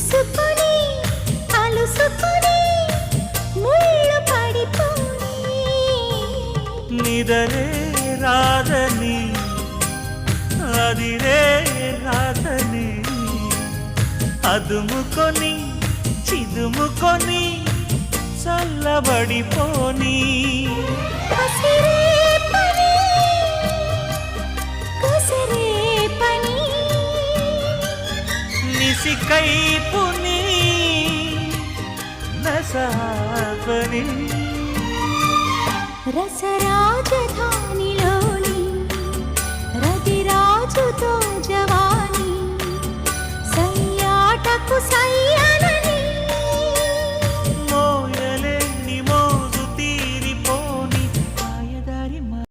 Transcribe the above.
అలుసుకుని అలుసుకుని ముళ్ళు పడిపోని. నిదరే రాదని అదిరే రాదని అదుముకొని చిదుముకొని చల్లబడిపోనీ. సికైపుని నసాపని. రసరాజధానిలోని రతిరాజుతో జవాని సయ్యాటకు సయ్య